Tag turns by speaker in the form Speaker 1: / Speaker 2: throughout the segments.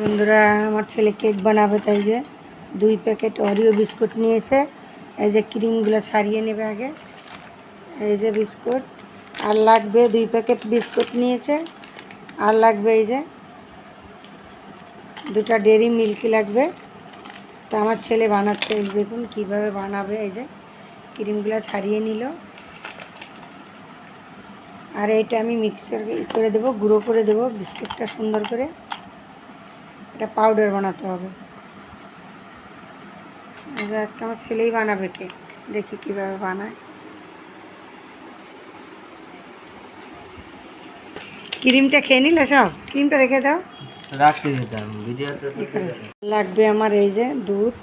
Speaker 1: বন্ধুরা, আমার ছেলে কেক বানাবে, তাই যে দুই প্যাকেট অরিও বিস্কুট নিয়েছে। এই যে ক্রিমগুলো ছাড়িয়ে নেবে আগে। এই যে বিস্কুট। আর লাগবে দুই প্যাকেট বিস্কুট নিয়েছে। আর লাগবে এই যে দুটা ডেরি মিল্কি লাগবে। তো আমার ছেলে বানাচ্ছে দেখুন কীভাবে বানাবে, এই যে ক্রিমগুলো ছাড়িয়ে নিল। আর এইটা আমি মিক্সার করে দেবো, গুঁড়ো করে দেবো বিস্কুটটা সুন্দর করে। এটা পাউডার বানাতে হবে। যে আজকে আমার ছেলেই বানাবে কেক দেখি কীভাবে বানায়। ক্রিমটা খেয়ে নিলে সব? ক্রিমটা রেখে দাও। লাগবে আমার এই যে দুধ।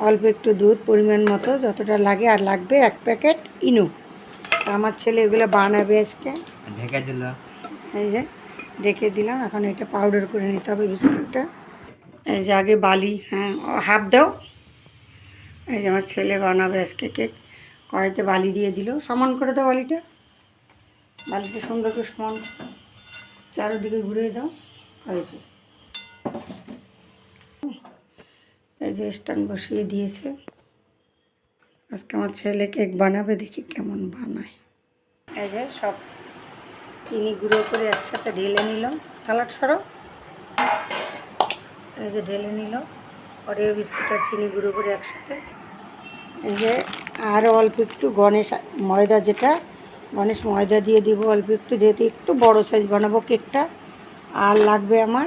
Speaker 1: অল্প একটু দুধ পরিমাণ মতো যতটা লাগে আর লাগবে এক প্যাকেট ইনু। আমার ছেলে এগুলো বানাবে আজকে।
Speaker 2: ঢেকে দিল।
Speaker 1: এই যে। রেখে দিলাম। এখন এটা পাউডার করে নিতে হবে বিস্কুটটা। এই যে আগে বালি হ্যাঁ হাফ দাও। এই যে আমার ছেলে বানাবে আজকে কেক কড়াইতে বালি দিয়ে দিল। সমান করে দাও বালিটা। বালিটা সুন্দর করে সমান। চারোদিকে ঘুরে দাও। হয়েছে এই যে স্ট্যান্ড বসিয়ে দিয়েছে। আজকে আমার ছেলে কেক বানাবে, দেখি কেমন বানায়। এই যে সব চিনি গুঁড়ো করে একসাথে ঢেলে নিলাম। থালাট সরো। এই যে ঢেলে নিল অরিও বিস্কুট আর চিনি গুঁড়ো করে একসাথে। এই যে আরও অল্প একটু গণেশ ময়দা যেটা, গণেশ ময়দা দিয়ে দিব অল্প একটু, যেহেতু একটু বড় সাইজ বানাবো কেকটা। আর লাগবে আমার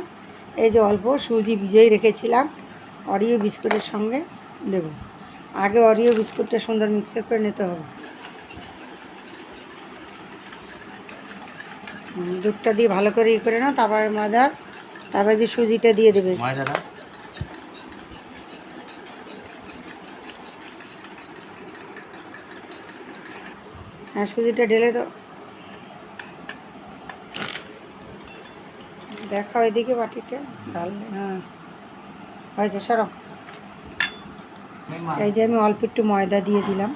Speaker 1: এই যে অল্প সুজি ভিজেই রেখেছিলাম অরিও বিস্কুটের সঙ্গে। দেব আগে অরিও বিস্কুটটা সুন্দর মিক্সার করে নিতে হবে। দুধটা দিয়ে ভালো করে ই করে নাও তারপরে ময়দা তারপরে যে সুজিটা দিয়ে দেবে।
Speaker 2: ময়দাটা?
Speaker 1: হ্যাঁ সুজিটা ঢেলে দাও। দেখা ওইদিকে বাটিটা ঢাললে হ্যাঁ। হয়েছে সরো। এই যে আমি অল্প একটু ময়দা দিয়ে দিলাম।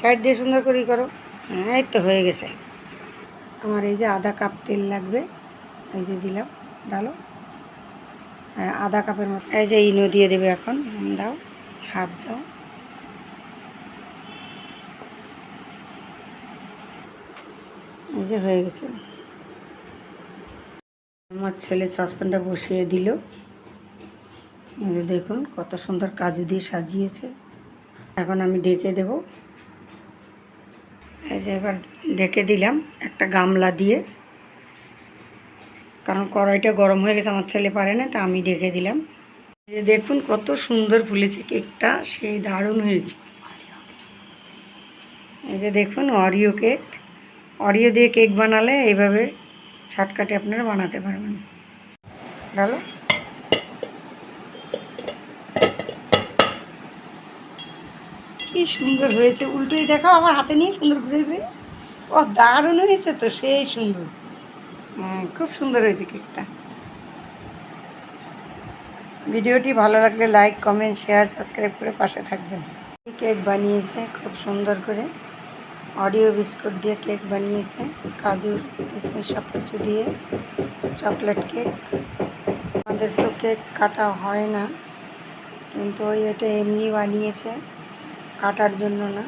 Speaker 1: সাইড দিয়ে সুন্দর করে করো। হ্যাঁ এই তো হয়ে গেছে। আমার এই যে আধা কাপ তেল লাগবে এই যে দিলাম ডালো। হ্যাঁ আধা কাপের মতো। এই যে ইনো দিয়ে দেবে এখন দাও হাফ দাও। এই যে হয়ে গেছে। আমার ছেলে সসপ্যানটা বসিয়ে দিল। দেখুন কত সুন্দর কাজু দিয়ে সাজিয়েছে। এখন আমি ডেকে দেব। যে এবার ডেকে দিলাম একটা গামলা দিয়ে। কারণ কড়াইটা গরম হয়ে গেছে, আমার ছেলে পারে না, তা আমি ডেকে দিলাম। যে দেখুন কত সুন্দর ফুলেছে, কেকটা সেই দারুণ হয়েছে। এই যে দেখুন অরিও কেক। অরিও দিয়ে কেক বানালে এইভাবে শর্টকাটে আপনারা বানাতে পারবেন। ভালো? কি সুন্দর হয়েছে। উল্টোই দেখো, আমার হাতে নিয়ে সুন্দর ঘুরে ঘুরে। ও, দারুণ হয়েছে তো, সেই সুন্দর। খুব সুন্দর হয়েছে কেকটা। ভিডিওটি ভালো লাগলে লাইক, কমেন্ট, শেয়ার, সাবস্ক্রাইব করে পাশে থাকবেন। কেক বানিয়েছে, খুব সুন্দর করে। অডিও বিস্কুট দিয়ে কেক বানিয়েছে, কাজু, কিশমিশ সব কিছু দিয়ে চকলেট কেক। আমাদের তো কেক কাটা হয় না, কিন্তু ওই এটা এমনি বানিয়েছে। কাটার জন্য না।